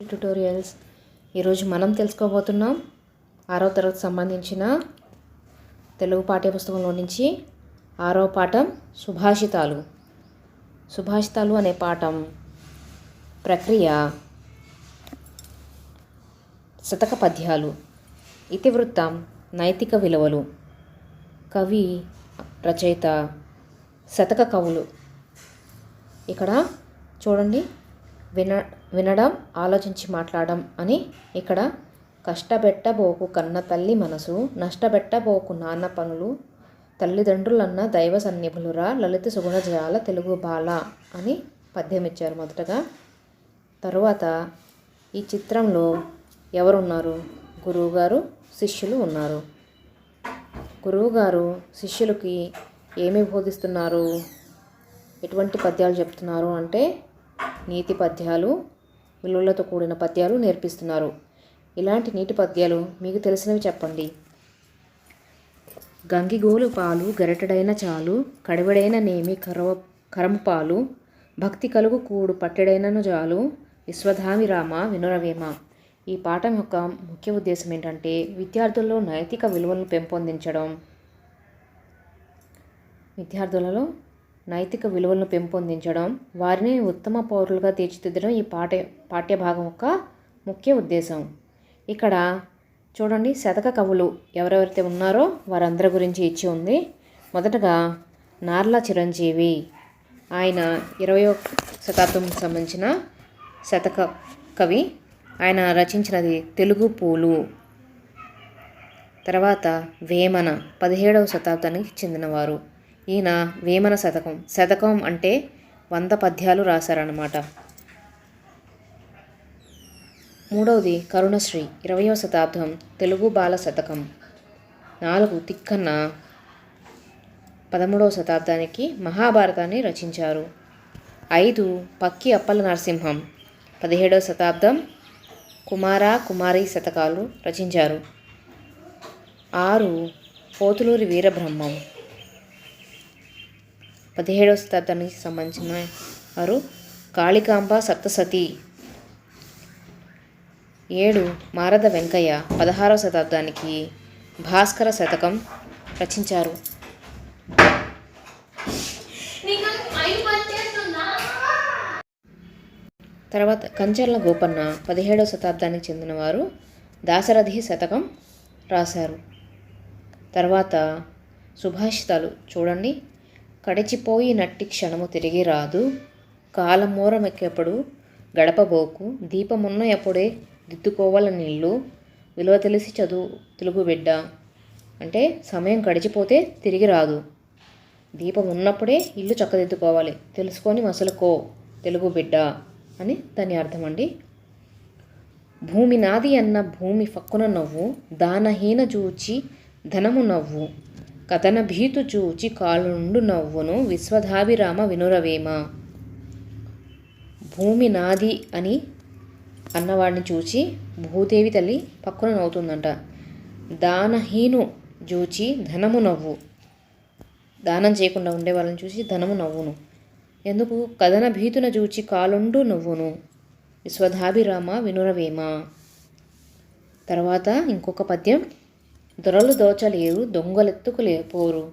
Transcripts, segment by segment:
Tutorials ఈరోజు మనం తెలుసుకోబోతున్నాం ఆరో తరగతి సంబంధించిన తెలుగు పాఠ్యపుస్తకంలో నుంచి ఆరో పాఠం సుభాషితాలు. సుభాషితాలు అనే పాఠం ప్రక్రియ శతక పద్యాలు ఇతివృత్తం నైతిక విలువలు. కవి రచయిత శతక కవులు. ఇక్కడ చూడండి. విన వినడం ఆలోచించి మాట్లాడడం అని ఇక్కడ కష్టపెట్టబోకు కన్న తల్లి మనసు నష్టపెట్టబోకు నాన్న పనులు తల్లిదండ్రులన్న దైవ సన్నిభులురా లలిత సుగుణజాల తెలుగు బాల అని పద్యం ఇచ్చారు మొదటగా. తరువాత ఈ చిత్రంలో ఎవరున్నారు? గురువుగారు శిష్యులు ఉన్నారు. గురువుగారు శిష్యులకి ఏమి బోధిస్తున్నారు? ఎటువంటి పద్యాలు చెప్తున్నారు అంటే నీతి పద్యాలు విలువలతో కూడిన పద్యాలు నేర్పిస్తున్నారు. ఇలాంటి నీటి పద్యాలు మీకు తెలిసినవి చెప్పండి. గంగిగోలు పాలు గరిటెడైన చాలు కడవడైన నేమి కరవ కరము పాలు భక్తి కలుగు కూడు పట్టెడైనను జాలు విశ్వధామి రామ వినురవేమ. ఈ పాఠం యొక్క ముఖ్య ఉద్దేశం ఏంటంటే విద్యార్థుల్లో నైతిక విలువలను పెంపొందించడం. విద్యార్థులలో నైతిక విలువలను పెంపొందించడం వారిని ఉత్తమ పౌరులుగా తీర్చిదిద్దడం ఈ పాఠ్య పాఠ్యభాగం యొక్క ముఖ్య ఉద్దేశం. ఇక్కడ చూడండి శతక కవులు ఎవరెవరైతే ఉన్నారో వారందరి గురించి ఇచ్చి ఉంది. మొదటగా నార్ల చిరంజీవి. ఆయన ఇరవయో శతాబ్దం సంబంధించిన శతక కవి. ఆయన రచించినది తెలుగు పూలు. తర్వాత వేమన పదిహేడవ శతాబ్దానికి చెందినవారు. ఈయన వేమన శతకం. శతకం అంటే వంద పద్యాలు రాశారన్నమాట. మూడవది కరుణశ్రీ ఇరవయో శతాబ్దం తెలుగు బాల శతకం. నాలుగు తిక్కన్న పదమూడవ శతాబ్దానికి మహాభారతాన్ని రచించారు. ఐదు పక్కి అప్పల నరసింహం పదిహేడవ శతాబ్దం కుమార కుమారి శతకాలు రచించారు. ఆరు పోతులూరి వీరబ్రహ్మం పదిహేడవ శతాబ్దానికి సంబంధించిన వారు కాళికాంబ సప్తసతి ఏడు మారద వెంకయ్య పదహారవ శతాబ్దానికి భాస్కర శతకం రచించారు. తర్వాత కంచర్ల గోపన్న పదిహేడవ శతాబ్దానికి చెందినవారు దాశరథి శతకం రాశారు. తర్వాత సుభాషితాలు చూడండి. కడిచిపోయి నట్టి క్షణము తిరిగి రాదు. కాలమూరమెక్కెప్పుడు గడపబోకు. దీపమున్న ఎప్పుడే దిద్దుకోవాల నీళ్ళు విలువ తెలిసి చదువు తెలుగు బిడ్డ. అంటే సమయం గడిచిపోతే తిరిగి రాదు. దీపం ఉన్నప్పుడే ఇల్లు చక్కదిద్దుకోవాలి. తెలుసుకొని మసలుకో తెలుగు బిడ్డ అని దాని అర్థం అండి భూమి నాది అన్న భూమి ఫక్కున నవ్వు. దానహీన చూచి ధనము నవ్వు. కథన భీతు చూచి కాలుండు నవ్వును విశ్వధాభిరామ వినురవేమ. భూమి నాది అని అన్నవాడిని చూచి భూదేవి తల్లి పక్కన నవ్వుతుందంట. దానహీను చూచి ధనము నవ్వు. దానం చేయకుండా ఉండే వాళ్ళని చూసి ధనము నవ్వును. ఎందుకు? కథన భీతున చూచి కాలుండు నవ్వును. విశ్వధాభిరామ వినురవేమ. తర్వాత ఇంకొక పద్యం దొరలు దోచలేరు దొంగలెత్తుకులేపోరు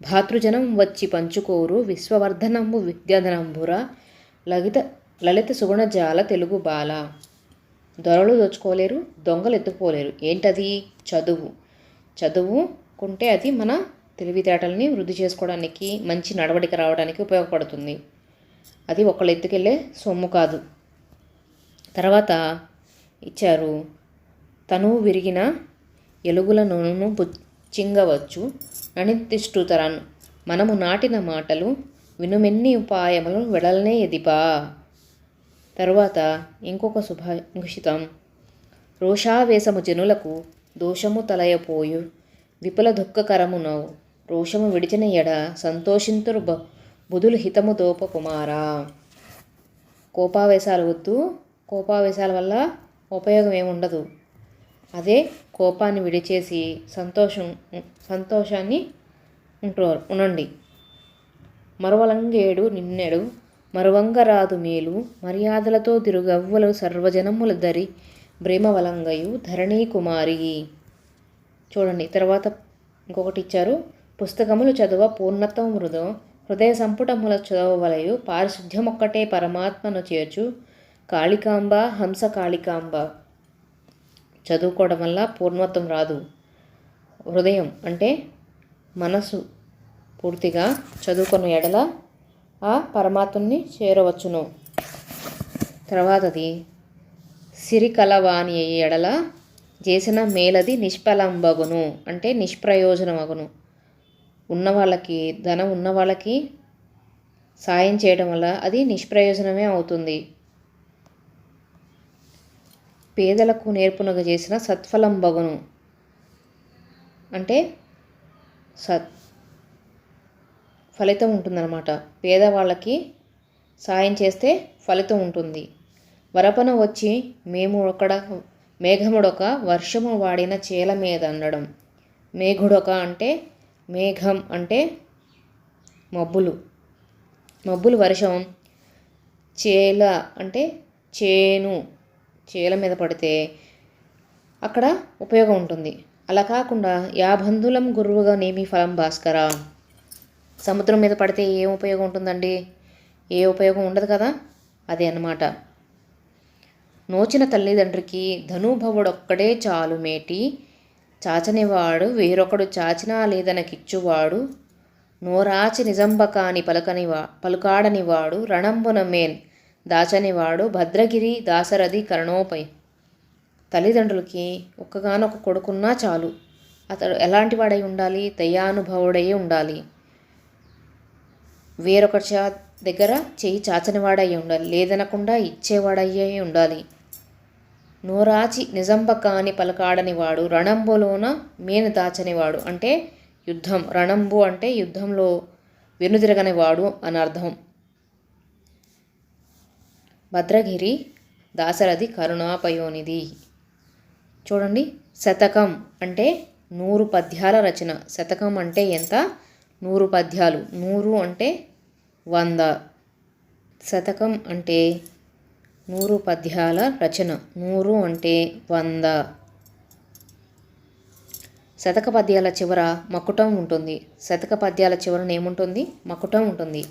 భాతృజనం వచ్చి పంచుకోరు విశ్వవర్ధనంబు విద్యాధనంబుర లలిత లలిత సుగుణజాల తెలుగు బాల. దొరలు దోచుకోలేరు దొంగలు ఎత్తుకోలేరు ఏంటది? చదువు. చదువుకుంటే అది మన తెలివితేటల్ని వృద్ధి చేసుకోవడానికి మంచి నడవడిక రావడానికి ఉపయోగపడుతుంది. అది ఒకళ్ళు ఎత్తుకెళ్ళే సొమ్ము కాదు. తర్వాత ఇచ్చారు తను విరిగిన ఎలుగుల నూనెను పుచ్చింగవచ్చు. ననితిష్టుతరన్ మనము నాటిన మాటలు వినుమెన్ని ఉపాయములు వెడలనే ఎదిపా. తరువాత ఇంకొక శుభాషితం రోషావేశము జనులకు దోషము తలయపోయు. విపుల దుఃఖకరము నవ్వు రోషము విడిచిన ఎడ సంతోషింతురు బ బుధులు హితము దోప కుమారా. కోపావేశాలు వద్దు. కోపావేశాల వల్ల ఉపయోగం ఏముండదు అదే కోపాన్ని విడిచేసి సంతోషం సంతోషాన్ని ఉంటారు ఉనండి మరవలంగేడు నిన్నెడు మరువంగరాదు మేలు మర్యాదలతో తిరుగవ్వలు సర్వజనముల దరి బ్రేమవలంగయు ధరణీ కుమారి. చూడండి తర్వాత ఇంకొకటి ఇచ్చారు. పుస్తకములు చదువ పూర్ణత్వం మృదం హృదయ సంపుటముల చదవవలయు పారిశుద్ధ్యమొక్కటే పరమాత్మను చేర్చు. కాళికాంబ హంస కాళికాంబ. చదువుకోవడం వల్ల పూర్ణత్వం రాదు. హృదయం అంటే మనసు పూర్తిగా చదువుకున్న ఎడల ఆ పరమాత్మని చేరవచ్చును. తర్వాతది సిరికలవాణి అయ్యే ఎడల చేసిన మేలది నిష్ఫలంబగును అంటే నిష్ప్రయోజనమగును. ఉన్న వాళ్ళకి ధనం ఉన్న వాళ్ళకి సాయం చేయడం వల్ల అది నిష్ప్రయోజనమే అవుతుంది. పేదలకు నేర్పునగా చేసిన సత్ఫలం బగును. అంటే సత్ ఫలితం ఉంటుందన్నమాట. పేదవాళ్ళకి సాయం చేస్తే ఫలితం ఉంటుంది. వరపన వచ్చి మేము ఒకడ మేఘముడొక వర్షము వాడిన చేల మీద అనడం మేఘుడొక అంటే మేఘం అంటే మబ్బులు. మబ్బులు వర్షం. చేల అంటే చేను. చేల మీద పడితే అక్కడ ఉపయోగం ఉంటుంది. అలా కాకుండా యాబంధులం గురువుగా నేమి ఫలం భాస్కర. సముద్రం మీద పడితే ఏం ఉపయోగం ఉంటుందండి? ఏ ఉపయోగం ఉండదు కదా? అదే అన్నమాట. నోచిన తల్లిదండ్రికి ధనుభవుడొక్కడే చాలు మేటి. చాచనివాడు వేరొకడు చాచినా లేదనకిచ్చువాడు. నోరాచి నిజంబకాని పలకనివా పలుకాడనివాడు రణంబున మేన్ దాచనివాడు భద్రగిరి దాసరథి కరణోపై. తల్లిదండ్రులకి ఒక్కగానొక కొడుకున్నా చాలు. అతడు ఎలాంటి వాడై ఉండాలి? దయానుభవుడై ఉండాలి. వేరొక చా దగ్గర చేయి చాచనివాడై ఉండాలి. లేదనకుండా ఇచ్చేవాడయ్యే ఉండాలి. నోరాచి నిజంబకాని పలకాడనివాడు. రణంబులోన మేను దాచనివాడు. అంటే యుద్ధం. రణంబు అంటే యుద్ధంలో వెనుదిరగనివాడు అని అర్థం భద్రగిరి దాసరథి కరుణాపయోనిధి. చూడండి శతకం అంటే నూరు పద్యాల రచన. శతకం అంటే ఎంత? నూరు పద్యాలు. నూరు అంటే వంద. శతకం అంటే నూరు పద్యాల రచన. నూరు అంటే వంద. శతక పద్యాల చివర మకుటం ఉంటుంది. శతక పద్యాల చివరన ఏముంటుంది? మకుటం ఉంటుంది.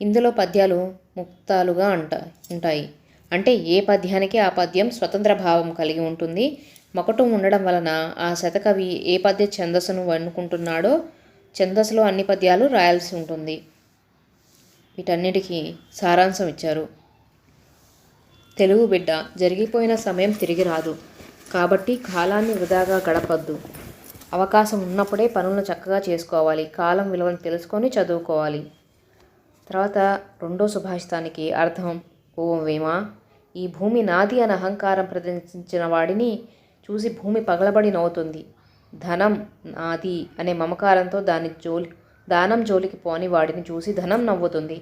ఇందులో పద్యాలు ముక్తాలుగా అంట ఉంటాయి. అంటే ఏ పద్యానికి ఆ పద్యం స్వతంత్ర భావం కలిగి ఉంటుంది. మకటం ఉండడం వలన ఆ శతకవి ఏ పద్య ఛందస్సును వండుకుంటున్నాడో ఛందస్సులో అన్ని పద్యాలు రాయాల్సి ఉంటుంది. వీటన్నిటికీ సారాంశం ఇచ్చారు. తెలుగు బిడ్డ జరిగిపోయిన సమయం తిరిగి రాదు. కాబట్టి కాలాన్ని వృధాగా గడపద్దు. అవకాశం ఉన్నప్పుడే పనులను చక్కగా చేసుకోవాలి. కాలం విలువను తెలుసుకొని చదువుకోవాలి. తర్వాత రెండో సుభాషితానికి అర్థం ఓం వేమా. ఈ భూమి నాది అని అహంకారం ప్రదర్శించిన వాడిని చూసి భూమి పగలబడి నవ్వుతుంది. ధనం నాది అనే మమకారంతో దాని జోలి దానం జోలికి పోని వాడిని చూసి ధనం నవ్వుతుంది.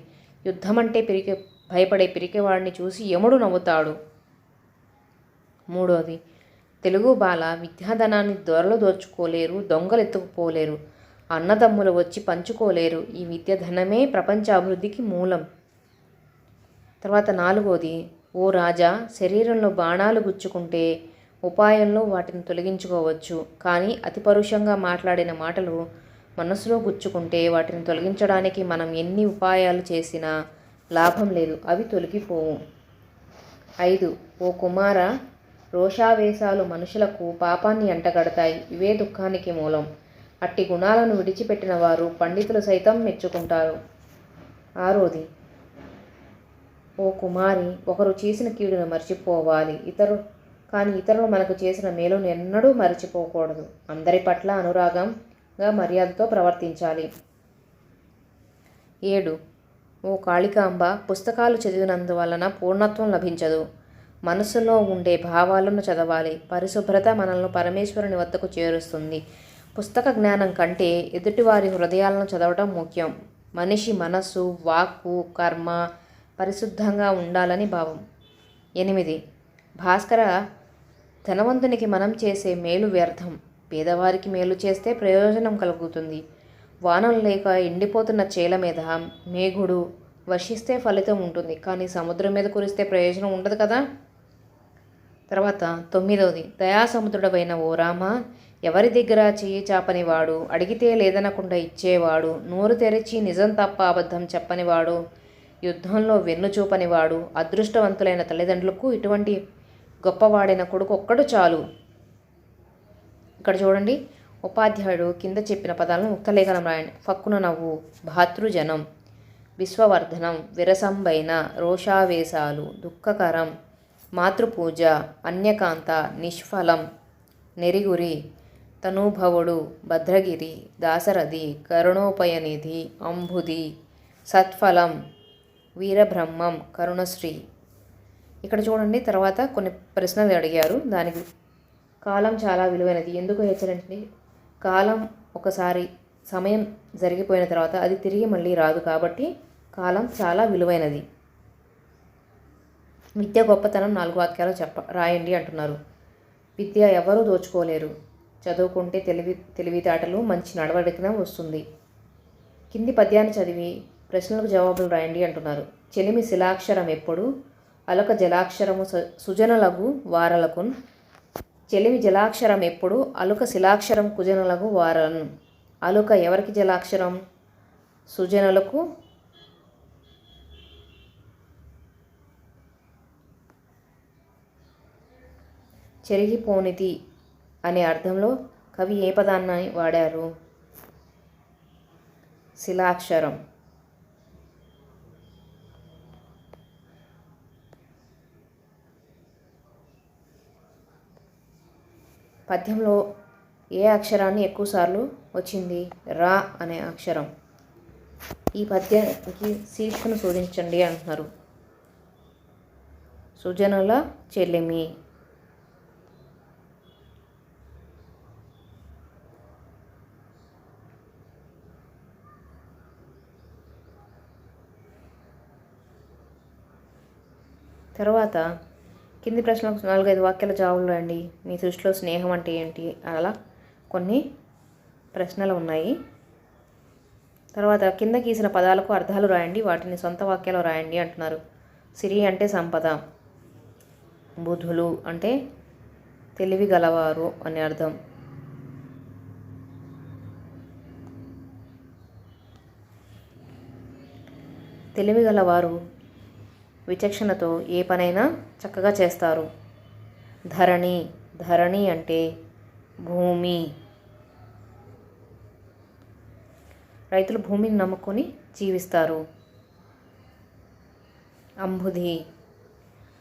యుద్ధం అంటే పిరికి భయపడే పిరికివాడిని చూసి యముడు నవ్వుతాడు. మూడోది తెలుగు బాల విద్యాధనాన్ని దొరలు దోచుకోలేరు దొంగలు ఎత్తుకుపోలేరు. అన్నదమ్ములు వచ్చి పంచుకోలేరు. ఈ విద్య ధనమే ప్రపంచ అభివృద్ధికి మూలం. తర్వాత నాలుగోది ఓ రాజా శరీరంలో బాణాలు గుచ్చుకుంటే ఉపాయంలో వాటిని తొలగించుకోవచ్చు. కానీ అతి పరుషంగా మాట్లాడిన మాటలు మనసులో గుచ్చుకుంటే వాటిని తొలగించడానికి మనం ఎన్ని ఉపాయాలు చేసినా లాభం లేదు. అవి తొలగిపోవు. ఐదు ఓ కుమార రోషావేశాలు మనుషులకు పాపాన్ని అంటగడతాయి. ఇవే దుఃఖానికి మూలం. అట్టి గుణాలను విడిచిపెట్టిన వారు పండితులు సైతం మెచ్చుకుంటారు. ఆరోది ఓ కుమారి ఒకరు చేసిన కీడును మర్చిపోవాలి. ఇతరు కానీ ఇతరులు మనకు చేసిన మేలును ఎన్నడూ మర్చిపోకూడదు. అందరి పట్ల అనురాగంగా మర్యాదతో ప్రవర్తించాలి. ఏడు. ఓ కాళికాంబ పుస్తకాలు చదివినందువలన పూర్ణత్వం లభించదు. మనసులో ఉండే భావాలను చదవాలి. పరిశుభ్రత మనల్ని పరమేశ్వరుని వద్దకు చేరుస్తుంది. పుస్తక జ్ఞానం కంటే ఎదుటివారి హృదయాలను చదవటం ముఖ్యం. మనిషి మనస్సు వాక్కు కర్మ పరిశుద్ధంగా ఉండాలని భావం. ఎనిమిది. భాస్కర ధనవంతునికి మనం చేసే మేలు వ్యర్థం. పేదవారికి మేలు చేస్తే ప్రయోజనం కలుగుతుంది. వానలు లేక ఎండిపోతున్న చేల మీద మేఘుడు వర్షిస్తే ఫలితం ఉంటుంది. కానీ సముద్రం మీద కురిస్తే ప్రయోజనం ఉండదు కదా? తర్వాత తొమ్మిదవది దయాసముద్రుడవైన ఓ రామ ఎవరి దగ్గర చెయ్యి చాపనివాడు? అడిగితే లేదనకుండా ఇచ్చేవాడు. నోరు తెరిచి నిజం తప్ప అబద్ధం చెప్పనివాడు. యుద్ధంలో వెన్ను చూపనివాడు. అదృష్టవంతులైన తల్లిదండ్రులకు ఇటువంటి గొప్పవాడైన కొడుకు ఒక్కడు చాలు. ఇక్కడ చూడండి. ఉపాధ్యాయుడు కింద చెప్పిన పదాలను ఉక్తలేఖనం రాయండి. ఫక్కున నవ్వు భాతృజనం విశ్వవర్ధనం విరసంబైన రోషావేశాలు దుఃఖకరం మాతృపూజ అన్యకాంత నిష్ఫలం నెరిగురి తనూభవుడు భద్రగిరి దాసరథి కరుణోపయనిధి అంబుది సత్ఫలం వీరబ్రహ్మం కరుణశ్రీ. ఇక్కడ చూడండి తర్వాత కొన్ని ప్రశ్నలు అడిగారు. దానికి కాలం చాలా విలువైనది. ఎందుకు హెచ్చరించండి? కాలం ఒకసారి సమయం జరిగిపోయిన తర్వాత అది తిరిగి మళ్ళీ రాదు కాబట్టి కాలం చాలా విలువైనది. విద్య గొప్పతనం నాలుగు వాక్యాలు చెప్ప రాయండి అంటున్నారు. విద్య ఎవరూ దోచుకోలేరు. చదువుకుంటే తెలివి తెలివితేటలు మంచి నడవడికన వస్తుంది. కింది పద్యాన్ని చదివి ప్రశ్నలకు జవాబులు రాయండి అంటున్నారు. చెలిమి శిలాక్షరం ఎప్పుడు? అలక జలాక్షరము సు- సుజనులగు వారలకు చెలిమి జలాక్షరం ఎప్పుడు? అలుక శిలాక్షరం కుజనులకు వారలను. అలుక ఎవరికి జలాక్షరం? సుజనులకు. చెరిగిపోనిది అనే అర్థంలో కవి ఏ పదాన్ని వాడారు? శిలాక్షరం. పద్యంలో ఏ అక్షరాన్ని ఎక్కువసార్లు వచ్చింది? రా అనే అక్షరం. ఈ పద్యానికి శీర్షికను శోధించండి అంటున్నారు. సుజనుల చెల్లిమి. తర్వాత కింది ప్రశ్నలకు నాలుగైదు వాక్యాల జవాబులు రండి మీ దృష్టిలో స్నేహం అంటే ఏంటి? అలా కొన్ని ప్రశ్నలు ఉన్నాయి. తర్వాత కింద గీసిన పదాలకు అర్థాలు రాయండి. వాటిని సొంత వాక్యాలు రాయండి అంటున్నారు. సిరి అంటే సంపద. బుధులు అంటే తెలివి గలవారు అని అర్థం. తెలివి గలవారు విచక్షణతో ఏ పనైనా చక్కగా చేస్తారు. ధరణి ధరణి అంటే భూమి. రైతులు భూమిని నమ్ముకొని జీవిస్తారు. అంబుధి.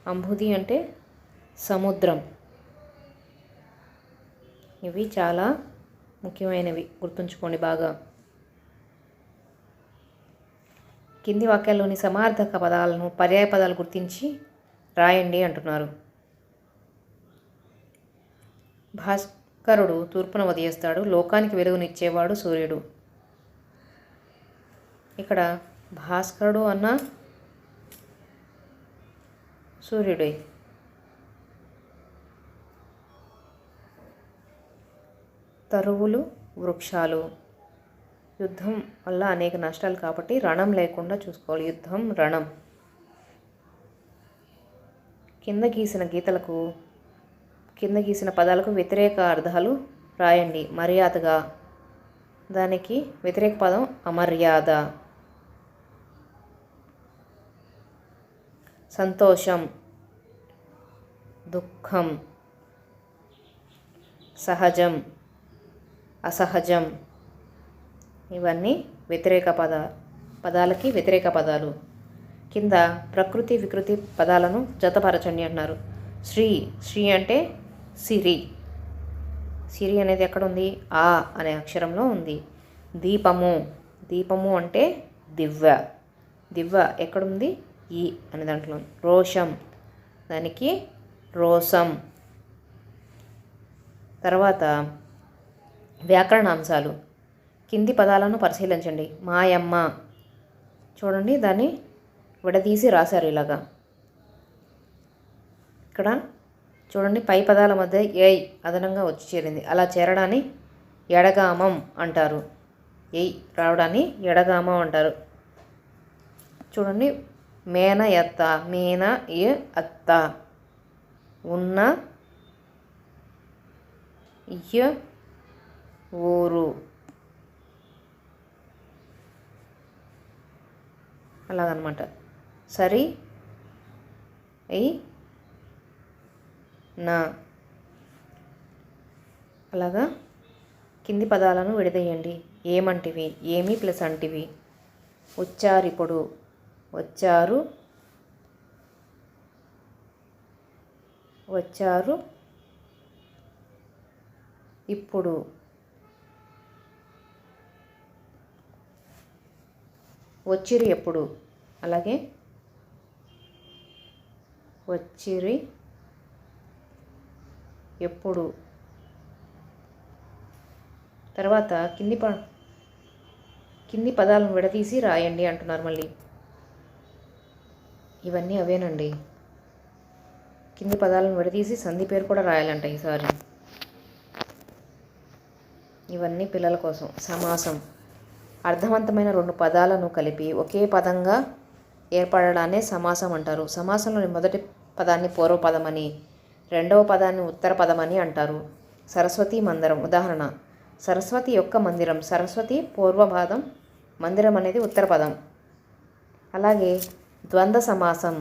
అంబుధి అంటే సముద్రం. ఇవి చాలా ముఖ్యమైనవి. గుర్తుంచుకోండి బాగా. కింది వాక్యాల్లోని సమార్థక పదాలను పర్యాయ పదాలు గుర్తించి రాయండి అంటున్నారు. భాస్కరుడు తూర్పున ఉదయిస్తాడు లోకానికి వెలుగునిచ్చేవాడు సూర్యుడు. ఇక్కడ భాస్కరుడు అన్న సూర్యుడే. తరువులు వృక్షాలు. యుద్ధం వల్ల అనేక నష్టాలు కాబట్టి రణం లేకుండా చూసుకోవాలి. యుద్ధం రణం. కింద గీసిన గీతలకు కింద గీసిన పదాలకు వ్యతిరేక అర్థాలు రాయండి. మర్యాదగా. దానికి వ్యతిరేక పదం అమర్యాద. సంతోషం. దుఃఖం. సహజం. అసహజం. ఇవన్నీ వ్యతిరేక పద పదాలకి వ్యతిరేక పదాలు. కింద ప్రకృతి వికృతి పదాలను జతపరచండి అంటున్నారు. శ్రీ శ్రీ అంటే సిరి. సిరి అనేది ఎక్కడ ఉంది ఆ అనే అక్షరంలో ఉంది. దీపము. దీపము అంటే దివ్య దివ్య ఎక్కడుంది? ఈ అనే దాంట్లో. ఉంది. రోషం. దానికి రోసం. తర్వాత వ్యాకరణ అంశాలు కింది పదాలను పరిశీలించండి. మాయమ్మ. చూడండి దాన్ని విడదీసి రాశారు ఇలాగా. ఇక్కడ చూడండి పై పదాల మధ్య ఏ అదనంగా వచ్చి చేరింది. అలా చేరడాన్ని ఎడగామం అంటారు. ఏ రావడాన్ని ఎడగామం అంటారు. చూడండి మేన ఎత్త మేన ఏ అత్త. ఉన్న ఇయ్య ఊరు. అలాగనమాట. సరి అయి నా. అలాగా? కింది పదాలను విడదీయండి. ఏమంటివి? ఏమి ప్లస్ అంటివి? వచ్చారిప్పుడు వచ్చారు. వచ్చారు. ఇప్పుడు. వచ్చిరి ఎప్పుడు? అలాగే వచ్చిరి ఎప్పుడు? తర్వాత కింది ప కింది పదాలను విడదీసి రాయండి అంటున్నారు మళ్ళీ. ఇవన్నీ అవేనండి. కింది పదాలను విడదీసి సంధి పేరు కూడా రాయాలంట ఈసారి. ఇవన్నీ పిల్లల కోసం. సమాసం. అర్థవంతమైన రెండు పదాలను కలిపి ఒకే పదంగా ఏర్పడడానే సమాసం అంటారు. సమాసంలోని మొదటి పదాన్ని పూర్వపదమని రెండవ పదాన్ని ఉత్తర పదమని అంటారు. సరస్వతి మందిరం ఉదాహరణ. సరస్వతి యొక్క మందిరం సరస్వతి పూర్వపదం మందిరం అనేది ఉత్తర పదం. అలాగే ద్వంద్వ సమాసం.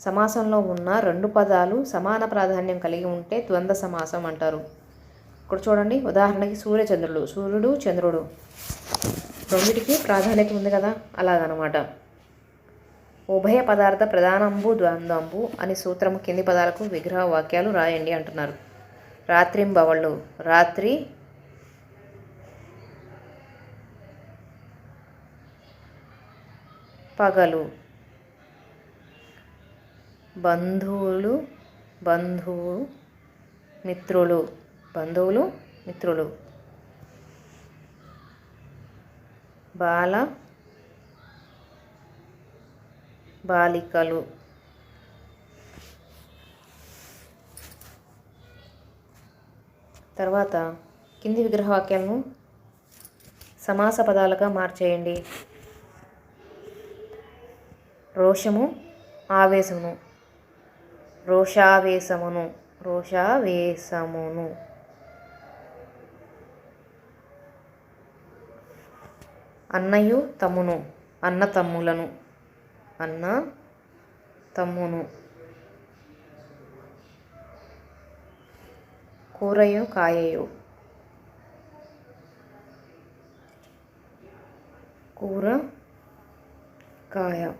సమాసంలో ఉన్న రెండు పదాలు సమాన ప్రాధాన్యం కలిగి ఉంటే ద్వంద్వ సమాసం అంటారు. ఇక్కడ చూడండి ఉదాహరణకి సూర్యచంద్రుడు సూర్యుడు చంద్రుడు. రెండింటికి ప్రాధాన్యత ఉంది కదా? అలాగనమాట. ఉభయ పదార్థ ప్రధానంబు ద్వంద్వంబు అని సూత్రం కింది పదాలకు విగ్రహ వాక్యాలు రాయండి అంటున్నారు. రాత్రింబవళ్ళు రాత్రి పగలు బంధువులు బంధువు మిత్రులు బంధువులు మిత్రులు. బాల బాలికలు. తర్వాత కింది విగ్రహవాక్యాలను సమాస పదాలుగా మార్చేయండి. రోషము ఆవేశమును. రోషావేశమును. రోషావేశమును. అన్నయు తమ్మును అన్న తమ్ములను. అన్న తమ్మును. కూరయు కాయయు. కూర కాయ.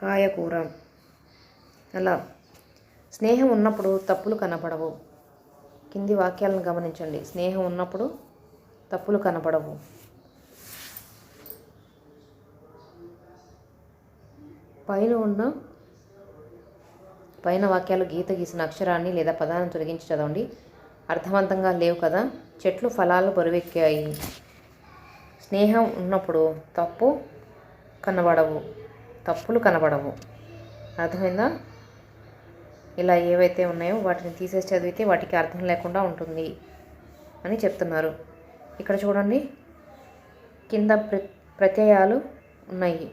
కాయ కూర అలా. స్నేహం ఉన్నప్పుడు తప్పులు కనపడవు. కింది వాక్యాలను గమనించండి. స్నేహం ఉన్నప్పుడు తప్పులు కనపడవు. పైన ఉన్న పైన వాక్యాలు గీత గీసిన అక్షరాన్ని లేదా పదాన్ని తొలగించి చదవండి. అర్థవంతంగా లేవు కదా? చెట్లు ఫలాలు బరువెక్కాయి. స్నేహం ఉన్నప్పుడు తప్పు కనబడవు. తప్పులు కనబడవు. అర్థమైందా? ఇలా ఏవైతే ఉన్నాయో వాటిని తీసేసి చదివితే వాటికి అర్థం లేకుండా ఉంటుంది అని చెప్తున్నారు. ఇక్కడ చూడండి. కింద ప్ర ప్రత్యయాలు ఉన్నాయి.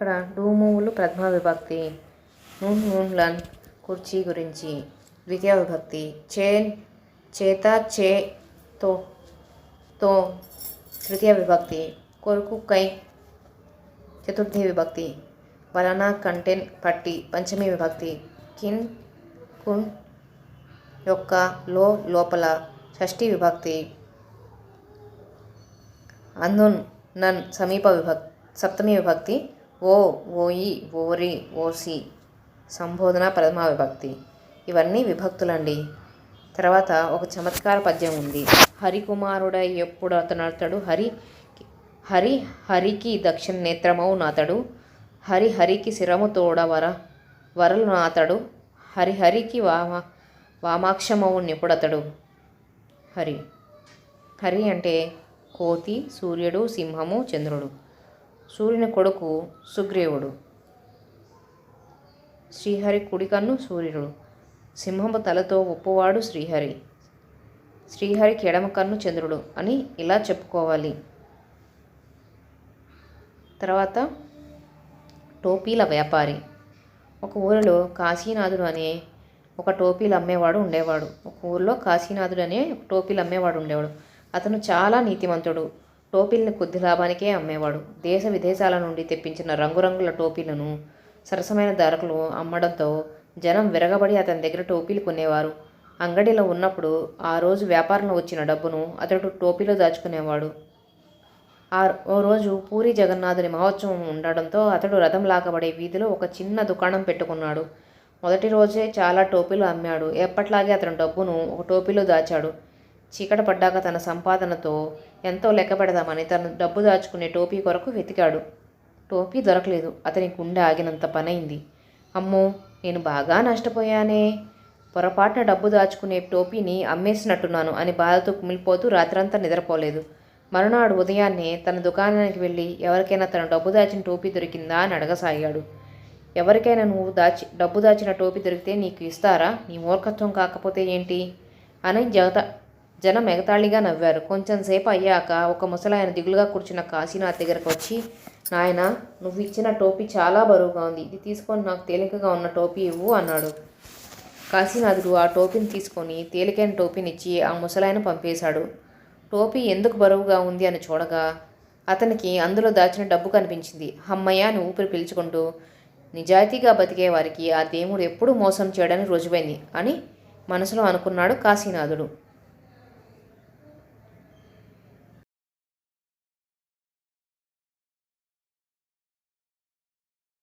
ఇక్కడ డూమువులు ప్రథమ విభక్తి నూన్ నూన్లన్ కుర్చీ గురించి ద్వితీయ విభక్తి చేన్ చేత చే తో తో తృతీయ విభక్తి కొరుకు కై చతుర్థి విభక్తి వలన కంటెన్ పట్టి పంచమి విభక్తి కిన్ కున్ యొక్క లో లోపల షష్ఠి విభక్తి అందున్ నన్ సమీప విభక్తి సప్తమి విభక్తి ఓ ఓయి ఓరి ఓసి సంబోధన ప్రథమ విభక్తి. ఇవన్నీ విభక్తులండి. తర్వాత ఒక చమత్కార పద్యం ఉంది. హరికుమారుడై ఎప్పుడు అతను అతడు హరి హరి హరికి దక్షిణ నేత్రమవు నాతడు. హరి హరికి శిరము తోడ వర వరలు నాతడు. హరి హరికి వామ వామాక్షమవు నిపుడతడు హరి హరి అంటే కోతి సూర్యుడు సింహము చంద్రుడు. సూర్యుని కొడుకు సుగ్రీవుడు. శ్రీహరి కుడికన్ను సూర్యుడు. సింహము తలతో ఉప్పువాడు శ్రీహరి. శ్రీహరికి ఎడమ కన్ను చంద్రుడు అని ఇలా చెప్పుకోవాలి. తర్వాత టోపీల వ్యాపారి. ఒక ఊరిలో కాశీనాథుడు అనే ఒక టోపీలు అమ్మేవాడు ఉండేవాడు. ఒక ఊరిలో కాశీనాథుడు అనే ఒక టోపీలు అమ్మేవాడు ఉండేవాడు. అతను చాలా నీతిమంతుడు. టోపీల్ని కొద్ది లాభానికే అమ్మేవాడు. దేశ విదేశాల నుండి తెప్పించిన రంగురంగుల టోపీలను సరసమైన ధరకులు అమ్మడంతో జనం విరగబడి అతని దగ్గర టోపీలు కొనేవారు. అంగడిలో ఉన్నప్పుడు ఆ రోజు వ్యాపారంలో వచ్చిన డబ్బును అతడు టోపీలో దాచుకునేవాడు. ఆ ఓ రోజు పూరి జగన్నాథుని మహోత్సవం ఉండడంతో అతడు రథం లాగబడే వీధిలో ఒక చిన్న దుకాణం పెట్టుకున్నాడు. మొదటి రోజే చాలా టోపీలు అమ్మాడు. ఎప్పట్లాగే అతను డబ్బును ఒక టోపీలో దాచాడు. చీకట పడ్డాక తన సంపాదనతో ఎంతో లెక్క పెడదామని తను డబ్బు దాచుకునే టోపీ కొరకు వెతికాడు. టోపీ దొరకలేదు. అతని గుండె ఆగినంత పనైంది. అమ్మో నేను బాగా నష్టపోయానే. పొరపాటున డబ్బు దాచుకునే టోపీని అమ్మేసినట్టున్నాను అని బాధతో కుమిలిపోతూ రాత్రంతా నిద్రపోలేదు. మరునాడు ఉదయాన్నే తన దుకాణానికి వెళ్ళి ఎవరికైనా తన డబ్బు దాచిన టోపీ దొరికిందా అని అడగసాగాడు. ఎవరికైనా నువ్వు దాచి డబ్బు దాచిన టోపీ దొరికితే నీకు ఇస్తారా? నీ మూర్ఖత్వం కాకపోతే ఏంటి? అని జగత జనం ఎగతాళిగా నవ్వారు. కొంచెం సేపు అయ్యాక ఒక ముసలాయన దిగులుగా కూర్చున్న కాశీనాథ్ దగ్గరకు వచ్చి నాయన నువ్వు ఇచ్చిన టోపీ చాలా బరువుగా ఉంది. ఇది తీసుకొని నాకు తేలికగా ఉన్న టోపీ ఇవ్వు అన్నాడు. కాశీనాథుడు ఆ టోపీని తీసుకొని తేలికైన టోపీనిచ్చి ఆ ముసలాయన పంపేశాడు. టోపీ ఎందుకు బరువుగా ఉంది అని చూడగా అతనికి అందులో దాచిన డబ్బు కనిపించింది. అమ్మయ్య అని ఊపిరి పీల్చుకుంటూ నిజాయితీగా బతికే వారికి ఆ దేవుడు ఎప్పుడూ మోసం చేయడానికి రుజువైంది అని మనసులో అనుకున్నాడు కాశీనాథుడు.